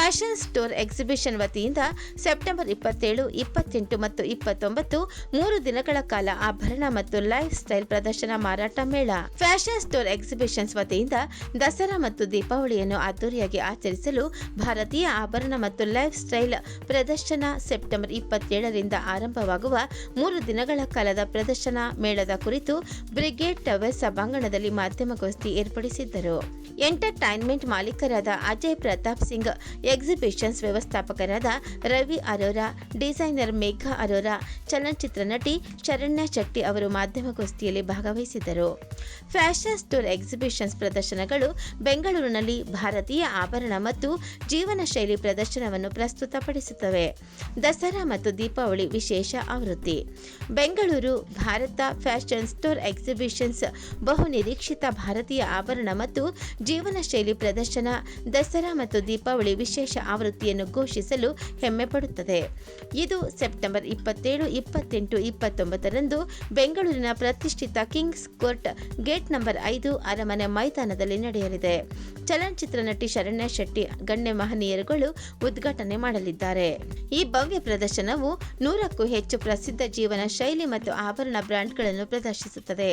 Fashion store exhibition ವತಿಯಿಂದ September ಇಪ್ಪತ್ತೇಳು, ಇಪ್ಪತ್ತೆಂಟು ಮತ್ತು ಇಪ್ಪತ್ತೊಂಬತ್ತು, ಮೂರು ದಿನಗಳ ಕಾಲ ಆಭರಣ ಮತ್ತು ಲೈಫ್ ಸ್ಟೈಲ್ ಪ್ರದರ್ಶನ ಮಾರಾಟ ಮೇಳ. ಫ್ಯಾಷನ್ ಸ್ಟೋರ್ ಎಕ್ಸಿಬಿಷನ್ಸ್ ವತಿಯಿಂದ ದಸರಾ ಮತ್ತು ದೀಪಾವಳಿಯನ್ನು ಅದ್ದೂರಿಯಾಗಿ ಆಚರಿಸಲು ಭಾರತೀಯ ಆಭರಣ ಮತ್ತು ಲೈಫ್ ಸ್ಟೈಲ್ ಪ್ರದರ್ಶನ ಸೆಪ್ಟೆಂಬರ್ ಇಪ್ಪತ್ತೇಳರಿಂದ ಆರಂಭವಾಗುವ ಮೂರು ದಿನಗಳ ಕಾಲದ ಪ್ರದರ್ಶನ ಮೇಳದ ಕುರಿತು ಬ್ರಿಗೇಡ್ ಟವರ್ ಸಭಾಂಗಣದಲ್ಲಿ ಮಾಧ್ಯಮಗೋಷ್ಠಿ ಏರ್ಪಡಿಸಿದ್ದರು. ಎಂಟರ್ಟೈನ್ಮೆಂಟ್ ಮಾಲೀಕರಾದ ಅಜಯ್ ಪ್ರತಾಪ್ ಸಿಂಗ್ ಎಕ್ಸಿಬಿಷನ್ಸ್ ವ್ಯವಸ್ಥಾಪಕರಾದ ರವಿ ಅರೋರಾ, ಡಿಸೈನರ್ ಮೇಘಾ ಅರೋರಾ, ಚಲನಚಿತ್ರ ನಟಿ ಶರಣ್ಯ ಶೆಟ್ಟಿ ಅವರು ಮಾಧ್ಯಮಗೋಷ್ಠಿಯಲ್ಲಿ ಭಾಗವಹಿಸಿದ್ದರು. ಫ್ಯಾಷನ್ ಸ್ಟೋರ್ ಎಕ್ಸಿಬಿಷನ್ಸ್ ಪ್ರದರ್ಶನಗಳು ಬೆಂಗಳೂರಿನಲ್ಲಿ ಭಾರತೀಯ ಆಭರಣ ಮತ್ತು ಜೀವನ ಶೈಲಿ ಪ್ರದರ್ಶನವನ್ನು ಪ್ರಸ್ತುತಪಡಿಸುತ್ತವೆ. ದಸರಾ ಮತ್ತು ದೀಪಾವಳಿ ವಿಶೇಷ ಆವೃತ್ತಿ. Bengaluru, Bharat fashion store exhibitions ಬಹು ನಿರೀಕ್ಷಿತ ಭಾರತೀಯ ಆಭರಣ ಮತ್ತು ಜೀವನ ಶೈಲಿ ಪ್ರದರ್ಶನ, ದಸರಾ ಮತ್ತು ದೀಪಾವಳಿ ವಿಶೇಷ ಆವೃತ್ತಿಯನ್ನು ಘೋಷಿಸಲು ಹೆಮ್ಮೆ ಪಡುತ್ತದೆ. ಇದು ಸೆಪ್ಟೆಂಬರ್ ಇಪ್ಪತ್ತೇಳು, ಇಪ್ಪತ್ತೆಂಟು, ಇಪ್ಪತ್ತೊಂಬತ್ತರಂದು ಬೆಂಗಳೂರಿನ ಪ್ರತಿಷ್ಠಿತ ಕಿಂಗ್ಸ್ ಕೋರ್ಟ್ ಗೇಟ್ ನಂಬರ್ ಐದು ಅರಮನೆ ಮೈದಾನದಲ್ಲಿ ನಡೆಯಲಿದೆ. ಚಲನಚಿತ್ರ ನಟಿ ಶರಣ್ಯ ಶೆಟ್ಟಿ, ಗಣ್ಯ ಮಹನೀಯರುಗಳು ಉದ್ಘಾಟನೆ ಮಾಡಲಿದ್ದಾರೆ. ಈ ಭವ್ಯ ಪ್ರದರ್ಶನವು ನೂರಕ್ಕೂ ಹೆಚ್ಚು ಪ್ರಸಿದ್ಧ ಜೀವನ ಶೈಲಿ ಮತ್ತು ಆಭರಣ ಬ್ರ್ಯಾಂಡ್ಗಳನ್ನು ಪ್ರದರ್ಶಿಸುತ್ತದೆ.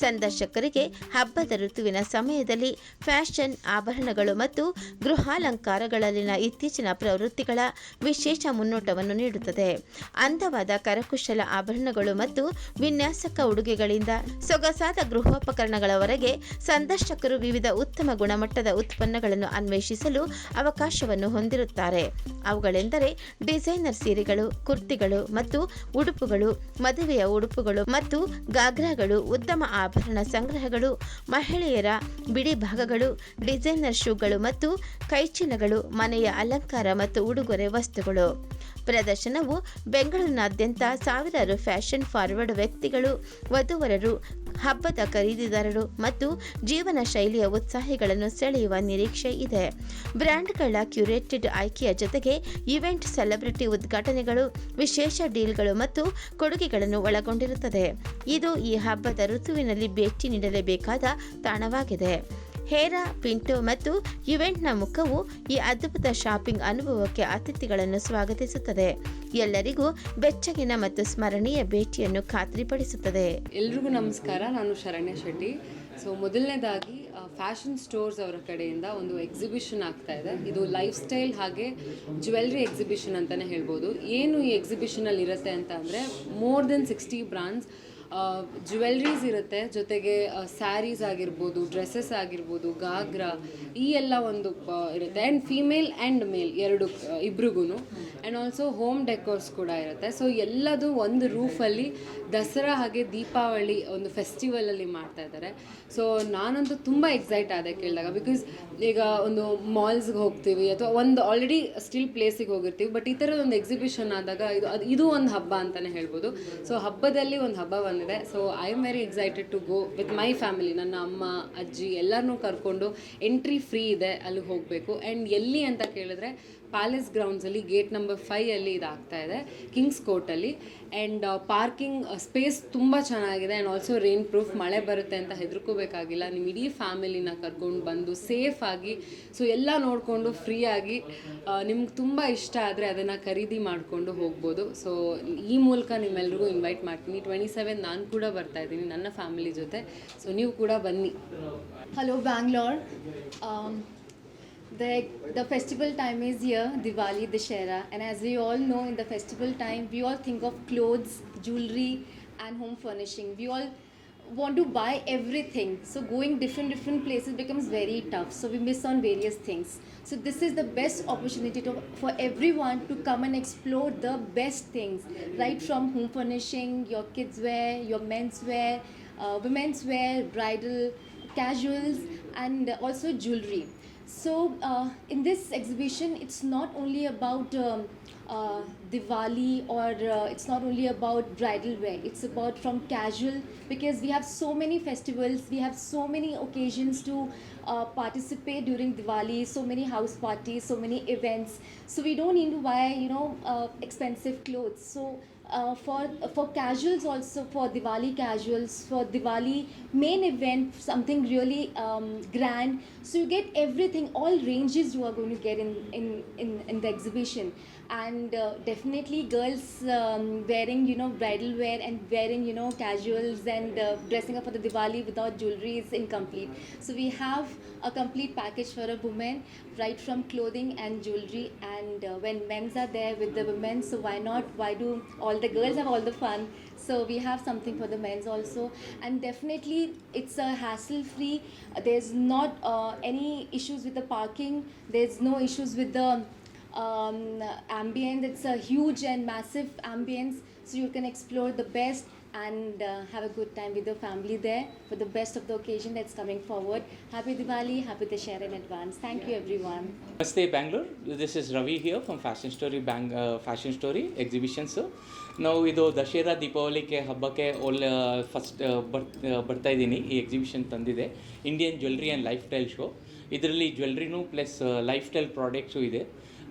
ಸಂದರ್ಶಕರಿಗೆ ಹಬ್ಬದ ಋತುವಿನ ಸಮಯದಲ್ಲಿ ಫ್ಯಾಷನ್, ಆಭರಣಗಳು ಮತ್ತು ಗೃಹಾಲಂಕಾರಗಳಲ್ಲಿನ ಇತ್ತೀಚಿನ ಪ್ರವೃತ್ತಿಗಳ ವಿಶೇಷ ಮುನ್ನೋಟವನ್ನು ನೀಡುತ್ತದೆ. ಅಂದವಾದ ಕರಕುಶಲ ಆಭರಣಗಳು ಮತ್ತು ವಿನ್ಯಾಸಕ ಉಡುಗೆಗಳಿಂದ ಸೊಗಸಾದ ಗೃಹೋಪಕರಣಗಳವರೆಗೆ ಸಂದರ್ಶಕರು ವಿವಿಧ ಉತ್ತಮ ಗುಣಮಟ್ಟದ ಉತ್ಪನ್ನಗಳನ್ನು ಅನ್ವೇಷಿಸಲು ಅವಕಾಶವನ್ನು ಹೊಂದಿರುತ್ತಾರೆ. ಅವುಗಳೆಂದರೆ ಡಿಸೈನರ್ ಸೀರೆಗಳು, ಕುರ್ತಿಗಳು ಮತ್ತು ಉಡುಪುಗಳು, ಮದುವೆಯ ಉಡುಪುಗಳು ಮತ್ತು ಗಾಗ್ರಾಗಳು ಉತ್ತಮ ಆಭರಣ ಸಂಗ್ರಹಗಳು, ಮಹಿಳೆಯರ ಬಿಡಿ ಭಾಗಗಳು, ಡಿಸೈನರ್ ಶೂಗಳು ಮತ್ತು ಕೈಚೀಲಗಳು, ಮನೆಯ ಅಲಂಕಾರ ಮತ್ತು ಉಡುಗೊರೆ ವಸ್ತುಗಳು. ಪ್ರದರ್ಶನವು ಬೆಂಗಳೂರಿನಾದ್ಯಂತ ಸಾವಿರಾರು ಫ್ಯಾಷನ್ ಫಾರ್ವರ್ಡ್ ವ್ಯಕ್ತಿಗಳು, ವಧುವರರು ಹಬ್ಬದ ಖರೀದಿದಾರರು ಮತ್ತು ಜೀವನ ಶೈಲಿಯ ಉತ್ಸಾಹಿಗಳನ್ನು ಸೆಳೆಯುವ ನಿರೀಕ್ಷೆ ಇದೆ. ಬ್ರ್ಯಾಂಡ್ಗಳ ಕ್ಯೂರೇಟೆಡ್ ಆಯ್ಕೆಯ ಜೊತೆಗೆ ಇವೆಂಟ್ ಸೆಲೆಬ್ರಿಟಿ ಉದ್ಘಾಟನೆಗಳು, ವಿಶೇಷ ಡೀಲ್ಗಳು ಮತ್ತು ಕೊಡುಗೆಗಳನ್ನು ಒಳಗೊಂಡಿರುತ್ತದೆ. ಇದು ಈ ಹಬ್ಬದ ಋತುವಿನಲ್ಲಿ ಭೇಟಿ ನೀಡಲೇಬೇಕಾದ ತಾಣವಾಗಿದೆ. ಹೇರಾ, ಪಿಂಟೋ ಮತ್ತು ಇವೆಂಟ್ನ ಮುಖವು ಈ ಅದ್ಭುತ ಶಾಪಿಂಗ್ ಅನುಭವಕ್ಕೆ ಅತಿಥಿಗಳನ್ನು ಸ್ವಾಗತಿಸುತ್ತದೆ. ಎಲ್ಲರಿಗೂ ಬೆಚ್ಚಗಿನ ಮತ್ತು ಸ್ಮರಣೀಯ ಭೇಟಿಯನ್ನು ಖಾತ್ರಿಪಡಿಸುತ್ತದೆ. ಎಲ್ರಿಗೂ ನಮಸ್ಕಾರ, ನಾನು ಶರಣ್ಯ ಶೆಟ್ಟಿ. ಸೊ ಮೊದಲನೇದಾಗಿ ಫ್ಯಾಷನ್ ಸ್ಟೋರ್ಸ್ ಅವರ ಕಡೆಯಿಂದ ಒಂದು ಎಕ್ಸಿಬಿಷನ್ ಆಗ್ತಾ ಇದೆ. ಇದು ಲೈಫ್ ಸ್ಟೈಲ್ ಹಾಗೆ ಜ್ಯುವೆಲ್ರಿ ಎಕ್ಸಿಬಿಷನ್ ಅಂತಲೇ ಹೇಳ್ಬೋದು. ಏನು ಈ ಎಕ್ಸಿಬಿಷನಲ್ಲಿ ಇರುತ್ತೆ ಅಂತ ಅಂದರೆ more than sixty brands jewelleries ಇರುತ್ತೆ, ಜೊತೆಗೆ ಸ್ಯಾರೀಸ್ ಆಗಿರ್ಬೋದು ಡ್ರೆಸ್ಸಸ್ ಆಗಿರ್ಬೋದು ಗಾಗ್ರ ಈ ಎಲ್ಲ ಒಂದು ಇರುತ್ತೆ. ಆ್ಯಂಡ್ ಫೀಮೇಲ್ ಆ್ಯಂಡ್ ಮೇಲ್ ಎರಡು ಇಬ್ರಿಗೂ ಆ್ಯಂಡ್ ಆಲ್ಸೋ ಹೋಮ್ ಡೆಕೋರ್ಸ್ ಕೂಡ ಇರುತ್ತೆ. ಸೊ ಎಲ್ಲದು ಒಂದು ರೂಫಲ್ಲಿ ದಸರಾ ಹಾಗೆ ದೀಪಾವಳಿ ಒಂದು ಫೆಸ್ಟಿವಲಲ್ಲಿ ಮಾಡ್ತಾ ಇದ್ದಾರೆ. ಸೊ ನಾನಂತೂ ತುಂಬ ಎಕ್ಸೈಟ್ ಆದೆ ಕೇಳಿದಾಗ. ಬಿಕಾಸ್ ಈಗ ಒಂದು ಮಾಲ್ಸ್ಗೆ ಹೋಗ್ತೀವಿ, ಅಥವಾ ಒಂದು ಆಲ್ರೆಡಿ ಸ್ಟಿಲ್ ಪ್ಲೇಸಿಗೆ ಹೋಗಿರ್ತೀವಿ ಬಟ್ ಈ ಥರದ ಒಂದು ಎಕ್ಸಿಬಿಷನ್ ಆದಾಗ ಇದು, ಅದು, ಇದು ಒಂದು ಹಬ್ಬ ಅಂತಲೇ ಹೇಳ್ಬೋದು. ಸೊ ಹಬ್ಬದಲ್ಲಿ ಒಂದು ಹಬ್ಬ ಬಂದಿದೆ so I am very excited to go with my family ನನ್ನ ಅಮ್ಮ, ಅಜ್ಜಿ ಎಲ್ಲರನ್ನೂ ಕರ್ಕೊಂಡು ಎಂಟ್ರಿ ಫ್ರೀ ಇದೆ, ಅಲ್ಲಿ ಹೋಗಬೇಕು. ಆ್ಯಂಡ್ ಎಲ್ಲಿ ಅಂತ ಕೇಳಿದ್ರೆ ಪ್ಯಾಲೇಸ್ ಗ್ರೌಂಡ್ಸಲ್ಲಿ ಗೇಟ್ ನಂಬರ್ ಫೈಯಲ್ಲಿ ಇದಾಗ್ತಾ ಇದೆ ಕಿಂಗ್ಸ್ ಕೋರ್ಟಲ್ಲಿ ಆ್ಯಂಡ್ ಪಾರ್ಕಿಂಗ್ ಸ್ಪೇಸ್ ತುಂಬ ಚೆನ್ನಾಗಿದೆ ಆ್ಯಂಡ್ ಆಲ್ಸೋ ರೈನ್ ಪ್ರೂಫ್ ಮಳೆ ಬರುತ್ತೆ ಅಂತ ಹೆದರ್ಕೋಬೇಕಾಗಿಲ್ಲ. ನಿಮ್ಮ ಇಡೀ ಫ್ಯಾಮಿಲಿನ ಕರ್ಕೊಂಡು ಬಂದು ಸೇಫ್ ಆಗಿ ಸೊ ಎಲ್ಲ ನೋಡಿಕೊಂಡು ಫ್ರೀಯಾಗಿ ನಿಮ್ಗೆ ತುಂಬ ಇಷ್ಟ ಆದರೆ ಅದನ್ನು ಖರೀದಿ ಮಾಡಿಕೊಂಡು ಹೋಗ್ಬೋದು. ಸೊ ಈ ಮೂಲಕ ನಿಮ್ಮೆಲ್ರಿಗೂ ಇನ್ವೈಟ್ ಮಾಡ್ತೀನಿ. ಟ್ವೆಂಟಿ ಸೆವೆನ್ ನಾನು ಕೂಡ ಬರ್ತಾ ಇದ್ದೀನಿ ನನ್ನ ಫ್ಯಾಮಿಲಿ ಜೊತೆ. ಸೊ ನೀವು ಕೂಡ ಬನ್ನಿ. Hello Bangalore. The, the festival time is here, Diwali, Dashera, and as we all know, in the festival time, we all think of clothes, jewelry, and home furnishing. We all want to buy everything, so going different different places becomes very tough. So we miss on various things. So this is the best opportunity to, for everyone to come and explore the best things, right from home furnishing, your kids wear, your men's wear, uh, women's wear, bridal, casuals, and also jewelry. So uh, in this exhibition, it's not only about um, uh, Diwali or uh, it's not only about bridal wear. It's about from casual because we have so many festivals, we have so many occasions to uh, participate during Diwali, so many house parties, so many events. So we don't need to buy you know uh, expensive clothes. So uh, for for casuals also for Diwali casuals for Diwali main event something really um, grand. So you get everything, all ranges you are going to get in in in, in the exhibition, and uh, definitely girls um, wearing you know bridal wear and wearing you know casuals and uh, dressing up for the Diwali without jewelry is incomplete. So we have a complete package for a woman, right from clothing and jewelry. And uh, when men's are there with the women, so why not? Why do all the girls have all the fun? So we have something for the men's also, and definitely it's a hassle-free. There's not uh, any issues with the parking. There's no issues with the um, ambience. It's a huge and massive ambience, so you can explore the best and uh, have a good time with your family there for the best of the occasion that's coming forward. Happy Diwali, happy Dashera in advance. Thank you, everyone. Namaste Bangalore. This is Ravi here from Fashion Story Bang uh, Fashion Story Exhibitions. ನಾವು ಇದು ದಸರಾ ದೀಪಾವಳಿಗೆ ಹಬ್ಬಕ್ಕೆ ಒಳ್ಳೆ first ಬರ್ ಬರ್ತಾ ಇದ್ದೀನಿ ಈ exhibition ತಂದಿದೆ Indian jewellery and lifestyle show ಇದರಲ್ಲಿ ಜ್ಯುವೆಲ್ರಿನೂ ಪ್ಲಸ್ ಲೈಫ್ ಸ್ಟೈಲ್ ಪ್ರಾಡಕ್ಟ್ಸು ಇದೆ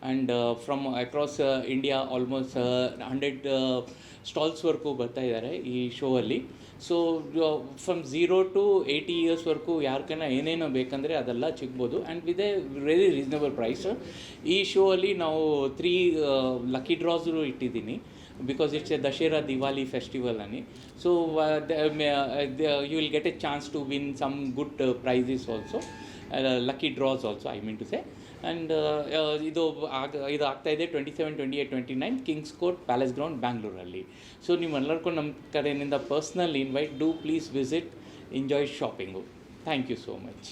and from across India almost hundred ಸ್ಟಾಲ್ಸ್ವರೆಗೂ ಬರ್ತಾ ಇದ್ದಾರೆ ಈ ಶೋ ಅಲ್ಲಿ. So from zero to eighty ಇಯರ್ಸ್ವರೆಗೂ ಯಾರ್ಕನ ಏನೇನು ಬೇಕಂದರೆ ಅದೆಲ್ಲ ಸಿಗ್ಬೋದು. And with a very reasonable price ಈ ಶೋ ಅಲ್ಲಿ ನಾವು ತ್ರೀ ಲಕ್ಕಿ ಡ್ರಾಸು ಇಟ್ಟಿದ್ದೀನಿ. Because it's a Dussehra Diwali festival ಅನ್ನಿ so you will get a chance to win some good prizes also lucky draws also I mean to say and ಇದು ಆಗ, ಇದು ಆಗ್ತಾ ಇದೆ twenty seven twenty eight twenty nine kings court palace ground ಬ್ಯಾಂಗ್ಳೂರಲ್ಲಿ so ನೀವೆಲ್ಲರಿಗೂ ನಮ್ಮ ಕಡೆಯಿಂದ personal invite do please visit enjoy shopping thank you so much